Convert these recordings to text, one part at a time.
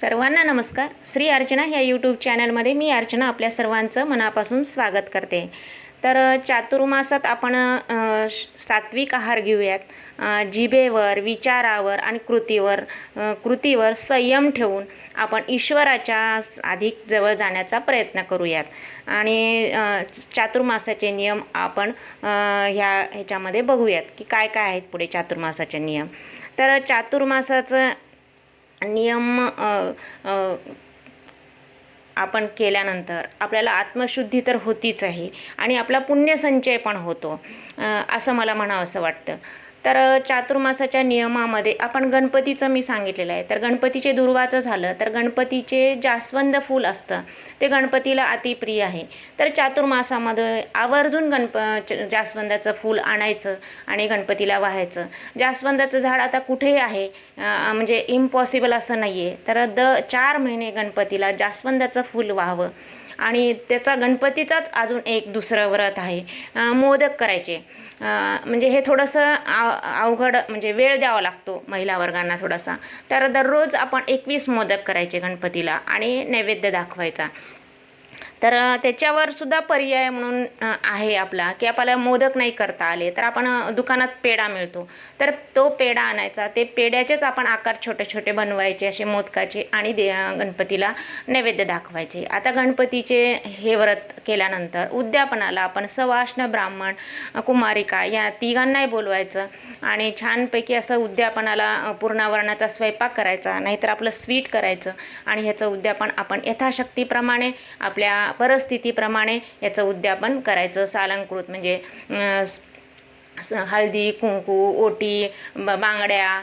सर्वांना नमस्कार. श्री अर्चना ह्या यूट्यूब चॅनलमध्ये मी अर्चना आपल्या सर्वांचं मनापासून स्वागत करते. तर चातुर्मासात आपण श- सात्विक आहार घेऊयात. जिभेवर विचारावर आणि कृतीवर कृतीवर संयम ठेवून आपण ईश्वराच्या अधिक जवळ जाण्याचा प्रयत्न करूयात. आणि चातुर्मासाचे नियम आपण ह्या ह्याच्यामध्ये बघूयात की काय काय आहेत पुढे चातुर्मासाचे नियम. तर चातुर्मासाचं नियम आपण केल्यानंतर आपल्याला आत्मशुद्धी तर होतीच आहे आणि आपला पुण्यसंचय पण होतो असं मला म्हणावंसं वाटतं. तर चातुर्मासाच्या नियमामध्ये आपण गणपतीचं मी सांगितलेलं आहे. तर गणपतीचे दुर्वाचं झालं तर गणपतीचे जास्वंद फूल असतं. ते गणपतीला अतिप्रिय आहे. तर चातुर्मासामध्ये आवर्जून गणप च- जास्वंदाचं फूल आणायचं आणि गणपतीला वाहायचं. जास्वंदाचं झाड आता कुठेही आहे म्हणजे इम्पॉसिबल असं नाही आहे तर द चार महिने गणपतीला जास्वंदाचं फूल व्हावं. आणि त्याचा गणपतीचाच अजून एक दुसरं व्रत आहे. मोदक करायचे. म्हणजे हे थोडंसं अवघड म्हणजे वेळ द्यावा लागतो महिला वर्गांना थोडासा. तर दररोज आपण एकवीस मोदक करायचे गणपतीला आणि नैवेद्य दाखवायचा. तर त्याच्यावर सुद्धा पर्याय म्हणून आहे आपला की आपल्याला मोदक नाही करता आले तर आपण दुकानात पेढा मिळतो. तर तो पेढा आणायचा ते पेढ्याचेच आपण आकार छोटे छोटे बनवायचे असे मोदकाचे आणि दे गणपतीला नैवेद्य दाखवायचे. आता गणपतीचे हे व्रत केल्यानंतर उद्यापनाला आपण सवाष्ण ब्राह्मण कुमारिका या तिघांनाही बोलवायचं आणि छानपैकी असं उद्यापनाला पूर्णावरणाचा स्वयंपाक करायचा नाहीतर आपलं स्वीट करायचं आणि ह्याचं उद्यापन आपण यथाशक्तीप्रमाणे आपल्या परिस्थितीप्रमाणे याचं उद्यापन करायचं. सालंकृत म्हणजे स- हळदी कुंकू ओटी ब बांगड्या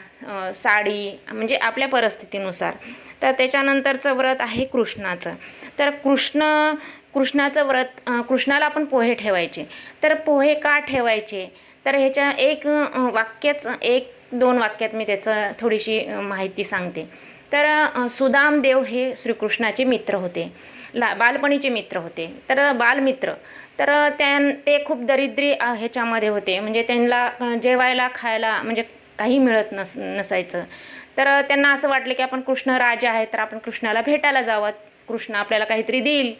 साडी म्हणजे आपल्या परिस्थितीनुसार. तर त्याच्यानंतरचं व्रत आहे कृष्णाचं. तर कृष्ण कृष्णाचं व्रत कृष्णाला आपण पोहे ठेवायचे. तर पोहे का ठेवायचे? तर ह्याच्या एक वाक्याच वाक्यच एक दोन वाक्यात मी त्याचं थोडीशी माहिती सांगते. तर सुदाम सुदामदेव हे श्रीकृष्णाचे मित्र होते. ला बालपणीचे मित्र होते. तर बालमित्र. तर त्यां ते खूप दरिद्री ह्याच्यामध्ये होते. म्हणजे त्यांना जेवायला खायला म्हणजे काही मिळत नस नसायचं. तर त्यांना असं वाटलं की आपण कृष्ण राजा आहे तर आपण कृष्णाला भेटायला जावं. कृष्ण आपल्याला काहीतरी देईल.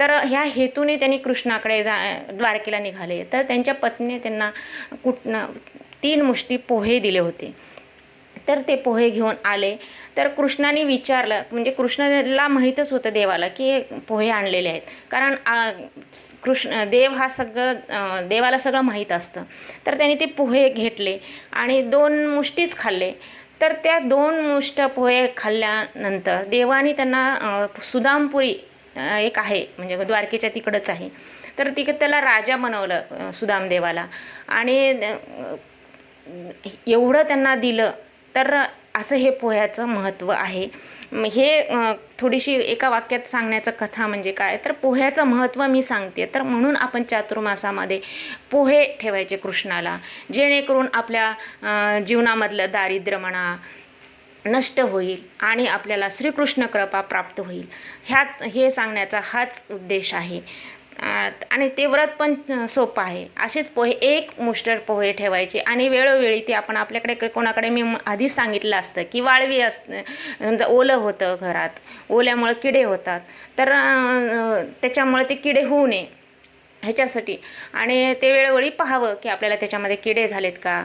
तर ह्या हेतूने त्यांनी कृष्णाकडे जा द्वारकेला निघाले. तर त्यांच्या पत्नीने त्यांना कुठनं तीन मुष्टी पोहे दिले होते. तर ते पोहे घेऊन आले. तर कृष्णाने विचारलं म्हणजे कृष्णाला माहीतच होतं देवाला की पोहे आणलेले आहेत. कारण कृष्ण देव हा सगळं देवाला सगळं माहीत असतं. तर त्यांनी ते पोहे घेतले आणि दोन मुष्टीच खाल्ले. तर त्या दोन मुष्ट पोहे खाल्ल्यानंतर देवाने त्यांना सुदामपुरी एक आहे म्हणजे द्वारकेच्या तिकडंच आहे. तर तिकडे त्याला राजा बनवलं सुदामदेवाला आणि एवढं त्यांना दिलं तर असं हे पोह्याचं महत्त्व आहे. हे थोडीशी एका वाक्यात सांगण्याचं कथा म्हणजे काय? तर पोह्याचं महत्त्व मी सांगते. तर म्हणून आपण चातुर्मासामध्ये पोहे ठेवायचे कृष्णाला. जेणेकरून आपल्या जीवनामधलं दारिद्र्य म्हणा नष्ट होईल आणि आपल्याला श्रीकृष्ण कृपा प्राप्त होईल. ह्याच हे सांगण्याचा हाच उद्देश आहे. आणि ते व्रत पण सोपं आहे. असेच पोहे एक मुष्टर पोहे ठेवायचे आणि वेळोवेळी ते आपण आपल्याकडे क- कोणाकडे मी आधीच सांगितलं असतं की वाळवी असतं समजा ओलं होतं घरात. ओल्यामुळं किडे होतात. तर त्याच्यामुळे ते किडे होऊ नये. ह्याच्यासाठी. आणि ते वेळोवेळी पाहावं की आपल्याला त्याच्यामध्ये किडे झालेत का?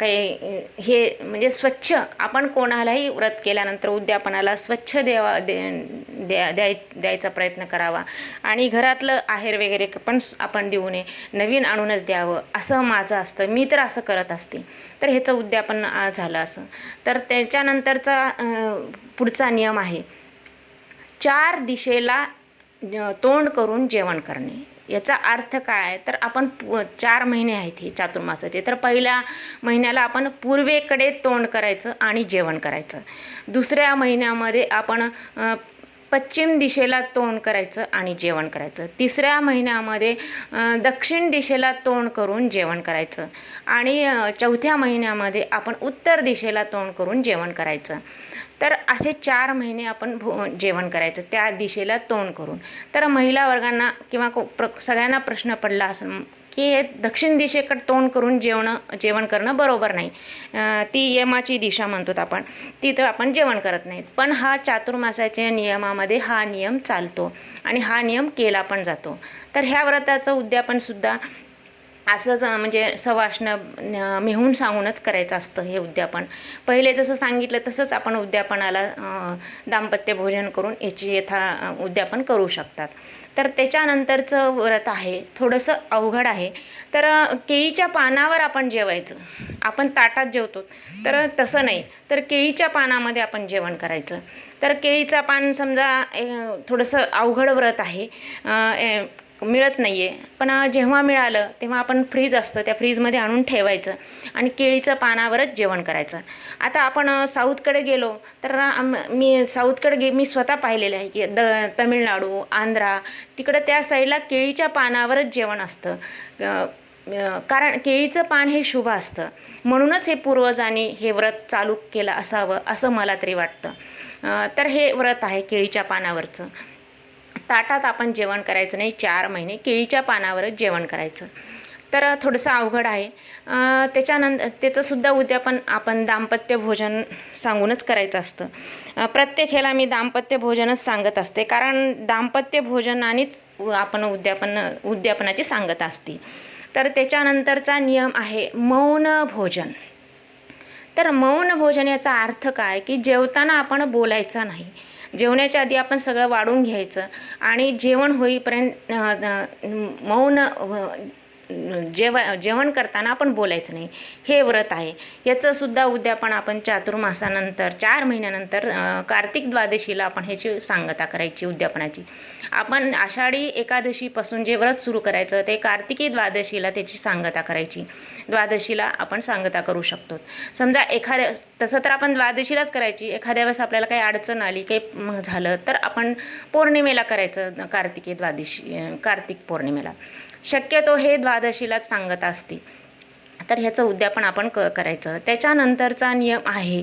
काही हे म्हणजे स्वच्छ आपण कोणालाही व्रत केल्यानंतर उद्यापनाला स्वच्छ देवा दे द्या द्याय द्यायचा प्रयत्न करावा. आणि घरातलं आहेर वगैरे पण आपण देऊ नये. नवीन आणूनच द्यावं. असं माझं असतं. मी तर असं करत असते. तर ह्याचं उद्यापन झालं असं. तर त्याच्यानंतरचा पुढचा नियम आहे. चार दिशेला तोंड करून जेवण करणे. याचा अर्थ काय? तर आपण पु- चार महिने आहेत हे चातुर्मासाचे. तर पहिल्या महिन्याला आपण पूर्वेकडे तोंड करायचं आणि जेवण करायचं. दुसऱ्या महिन्यामध्ये आपण पश्चिम दिशेला तोंड करायचं आणि जेवण करायचं. तिसऱ्या महिन्यामध्ये दक्षिण दिशेला तोंड करून जेवण करायचं. आणि चौथ्या महिन्यामध्ये आपण उत्तर दिशेला तोंड करून जेवण करायचं. तर असे चार महिने आपण भो जेवण करायचं त्या दिशेला तोंड करून. तर महिला वर्गांना किंवा को प्र सगळ्यांना प्रश्न पडला असं की हे दक्षिण दिशेकडे तोंड करून जेवणं जेवण करणं बरोबर नाही. ती यमाची दिशा म्हणतो आपण तिथं आपण जेवण करत नाहीत. पण हा चातुर्मासाच्या नियमामध्ये हा नियम चालतो आणि हा नियम केला पण जातो. तर ह्या व्रताचं उद्यापनसुद्धा असंच म्हणजे सवाष्ण मिहून मेहून सांगूनच करायचं असतं हे उद्यापन. पहिले जसं सांगितलं तसंच आपण उद्यापनाला दाम्पत्य भोजन करून याची यथा उद्यापन करू शकतात. तर त्याच्यानंतरचं व्रत आहे थोडंसं अवघड आहे. तर केळीच्या पानावर आपण जेवायचं. आपण ताटात जेवतो. तर तसं नाही. तर केळीच्या पानामध्ये आपण जेवण करायचं. तर केळीचा पान समजा थोडंसं अवघड व्रत आहे. ए- मिळत नाही आहे पण जेव्हा मिळालं तेव्हा आपण फ्रीज असतं त्या फ्रीजमध्ये आणून ठेवायचं आणि केळीचं पानावरच जेवण करायचं. आता आपण साऊथकडे गेलो तर आम- मी साऊथकडे गे मी स्वतः पाहिलेलं आहे की द तमिळनाडू आंध्रा तिकडं त्या साईडला केळीच्या पानावरच जेवण असतं. कारण केळीचं पान हे शुभ असतं. म्हणूनच हे पूर्वजांनी हे व्रत चालू केलं असावं असं मला तरी वाटतं. तर हे व्रत आहे केळीच्या पानावरचं. ताटात आपण जेवण करायचं नाही चार महिने केळीच्या पानावरच जेवण करायचं. तर थोडंसं अवघड आहे. त्याच्यानंतर त्याचंसुद्धा उद्यापन आपण दाम्पत्य भोजन सांगूनच करायचं असतं. प्रत्येक ह्याला मी दाम्पत्य भोजनच सांगत असते. कारण दाम्पत्य भोजनानेच आपण उद्यापन उद्यापनाची सांगत असते. तर त्याच्यानंतरचा नियम आहे मौन भोजन. तर मौन भोजन याचा अर्थ काय? की जेवताना आपण बोलायचा नाही. जेवण्याच्या आधी आपण सगळं वाढून घ्यायचं. आणि जेवण होईपर्यंत मौन जेव जेवण करताना आपण बोलायचं नाही. हे व्रत आहे. याचंसुद्धा उद्यापन आपण चातुर्मासानंतर चार महिन्यानंतर कार्तिक द्वादशीला आपण ह्याची सांगता करायची उद्यापनाची. आपण आषाढी एकादशीपासून जे व्रत सुरू करायचं ते कार्तिकी द्वादशीला त्याची सांगता करायची. द्वादशीला आपण सांगता करू शकतो. समजा एखाद्या तसं तर आपण द्वादशीलाच करायची. एखाद्या वेळेस आपल्याला काही अडचण आली काही झालं तर आपण पौर्णिमेला करायचं कार्तिकी द्वादशी कार्तिक पौर्णिमेला. शक्यतो हे द्वादशीलाच सांगत असते. तर ह्याचं उद्यापन आपण क करायचं. त्याच्यानंतरचा नियम आहे.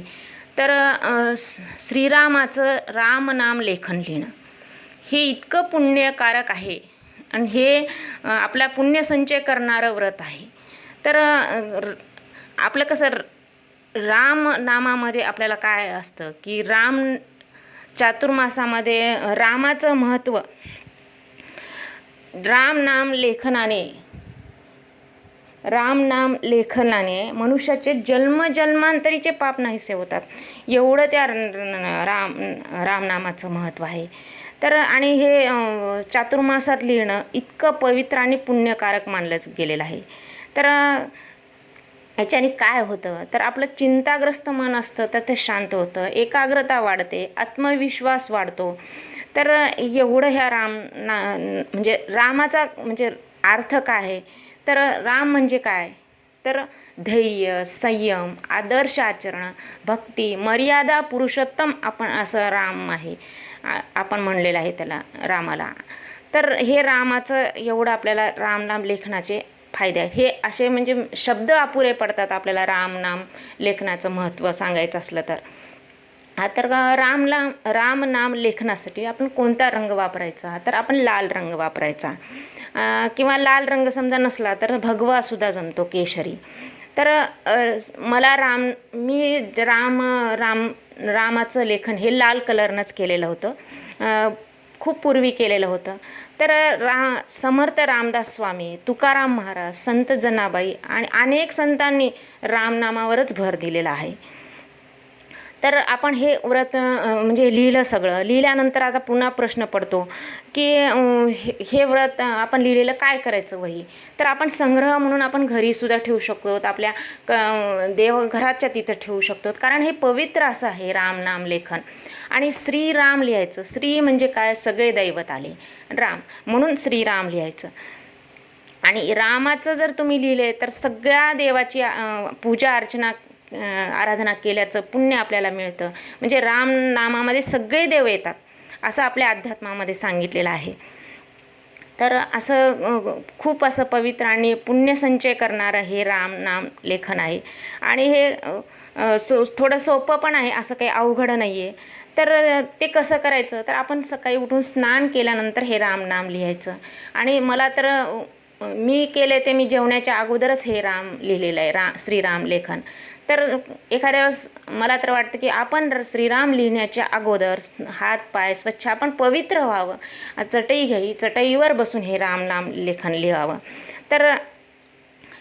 तर श्रीरामाचं रामनाम लेखन लिहिणं. हे इतकं पुण्यकारक आहे आणि हे आपला पुण्यसंचय करणारं व्रत आहे. तर आपलं कसं राम नामामध्ये आपल्याला काय असतं की राम चातुर्मासामध्ये रामाचं महत्त्व राम नाम लेखनाने राम नाम लेखनाने मनुष्याचे जन्मजन्मांतरीचे पाप नाहीसे होतात. एवढं त्या र- राम रामनामाचं महत्त्व आहे. तर आणि हे चातुर्मासात लिहिणं इतकं पवित्र आणि पुण्यकारक मानलं गेलेलं आहे. तर याच्याने ह्याच्याने काय होतं? तर आपलं चिंताग्रस्त मन असतं तर ते शांत होतं. एकाग्रता वाढते आत्मविश्वास वाढतो. तर एवढं ह्या राम ना म्हणजे रामाचा म्हणजे अर्थ काय आहे? तर राम म्हणजे काय? तर धैर्य संयम आदर्श आचरण भक्ती मर्यादा पुरुषोत्तम आपण असं राम आहे आपण म्हणलेलं आहे त्याला रामाला. तर हे रामाचं एवढं आपल्याला रामनाम लेखनाचे फायदे आहेत. हे असे म्हणजे शब्द अपुरे पडतात आपल्याला रामनाम लेखनाचं महत्त्व सांगायचं असलं तर. हा तर रामला राम नाम लेखनासाठी आपण कोणता रंग वापरायचा? तर आपण लाल रंग वापरायचा. किंवा लाल रंग समजा नसला तर भगवा सुद्धा जमतो केशरी. तर मला राम मी राम राम रामाचं लेखन हे लाल कलरनंच केलेलं होतं. खूप पूर्वी केलेलं होतं. तर रा समर्थ रामदास स्वामी तुकाराम महाराज संत जनाबाई आणि अनेक संतांनी रामनामावरच भर दिलेला आहे. तर आपण हे व्रत म्हणजे लिहिलं सगळं. लिहिल्यानंतर आता पुन्हा प्रश्न पडतो की हे- हे व्रत आपण लिहिलेलं काय करायचं वही? तर आपण संग्रह म्हणून आपण घरीसुद्धा ठेवू शकतो आपल्या क देवघराच्या तिथं ठेवू शकतो. कारण हे पवित्र असं आहे राम नाम लेखन. आणि श्रीराम लिहायचं. श्री म्हणजे काय? सगळे दैवत आले. राम. म्हणून श्रीराम लिहायचं. आणि रामाचं जर तुम्ही लिहिले तर सगळ्या देवाची पूजा अर्चना आराधना केल्याचं पुण्य आपल्याला मिळतं. म्हणजे राम नामामध्ये सगळे देव येतात असं आपल्या अध्यात्मामध्ये सांगितलेलं आहे. तर असं खूप असं पवित्र आणि पुण्यसंचय करणारं हे राम नाम लेखन आहे. आणि हे सो थोडं सोपं पण आहे असं काही अवघड नाही आहे तर ते कसं करायचं? तर आपण सकाळी उठून स्नान केल्यानंतर हे राम नाम लिहायचं. आणि मला तर मी केले ते मी जेवण्याच्या अगोदरच हे राम लिहिलेलं आहे रा श्रीराम लेखन. तर एखाद्या वेळेस मला तर वाटतं की आपण श्रीराम लिहिण्याच्या अगोदर हात पाय स्वच्छ आपण पवित्र व्हावं. चटई घ्यावी चटईवर बसून हे रामनाम लेखन लिहावं. तर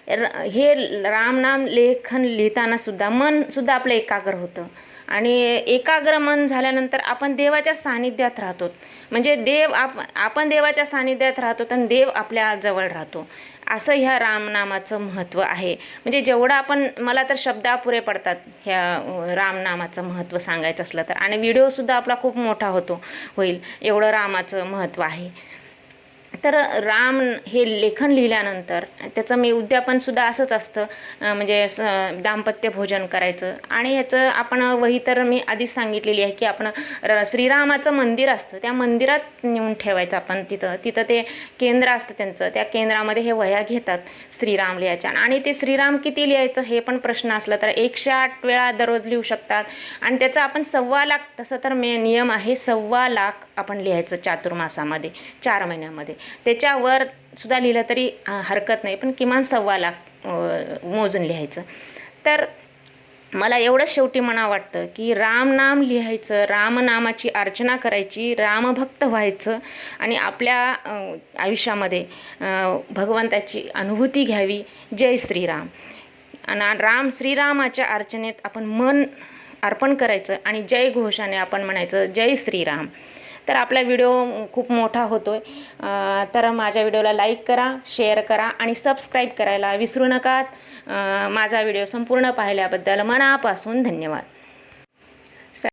र हे रामनाम लेखन लिहिताना सुद्धा मन सुद्धा आपलं एकाग्र होतं. आणि एकाग्र मन झाल्यानंतर आपण देवाच्या सानिध्यात राहतो. म्हणजे देव आप आपण देवाच्या सानिध्यात राहतो तर देव आपल्या जवळ राहतो. असं ह्या रामनामाचं महत्त्व आहे. म्हणजे जेवढं आपण मला तर शब्दापुरे पडतात ह्या रामनामाचं महत्त्व सांगायचं असलं तर. आणि व्हिडिओसुद्धा आपला खूप मोठा होतो होईल. एवढं रामाचं महत्त्व आहे. तर राम हे लेखन लिहिल्यानंतर त्याचं मी उद्यापनसुद्धा असंच असतं म्हणजे स दाम्पत्य भोजन करायचं. आणि याचं आपण वही तर मी आधीच सांगितलेली आहे की आपण र श्रीरामाचं मंदिर असतं त्या मंदिरात नेऊन ठेवायचं आपण तिथं. तिथं ते केंद्र असतं त्यांचं त्या केंद्रामध्ये हे वह्या घेतात श्रीराम लिहायच्या. आणि ते श्रीराम किती लिहायचं हे पण प्रश्न असला तर एकशे आठ वेळा दररोज लिहू शकतात. आणि त्याचं आपण सव्वा लाख तसं तर मे नियम आहे सव्वा लाख आपण लिहायचं चातुर्मासामध्ये चार महिन्यामध्ये. त्याच्यावर सुद्धा लिहिलं तरी हरकत नाही. पण किमान सव्वा लाख मोजून लिहायचं. तर मला एवढंच शेवटी म्हणा वाटतं की रामनाम लिहायचं रामनामाची अर्चना करायची रामभक्त व्हायचं आणि आपल्या आयुष्यामध्ये अं, भगवंताची अनुभूती घ्यावी. जय श्रीराम. आणि राम श्रीरामाच्या अर्चनेत आपण मन अर्पण करायचं आणि जय घोषाने आपण म्हणायचं जय श्रीराम. तर आपला व्हिडिओ खूप मोठा होतो आहे तर माझ्या व्हिडिओला लाईक करा शेअर करा आणि सबस्क्राईब करायला विसरू नका. माझा व्हिडिओ संपूर्ण पाहिल्याबद्दल मनापासून धन्यवाद.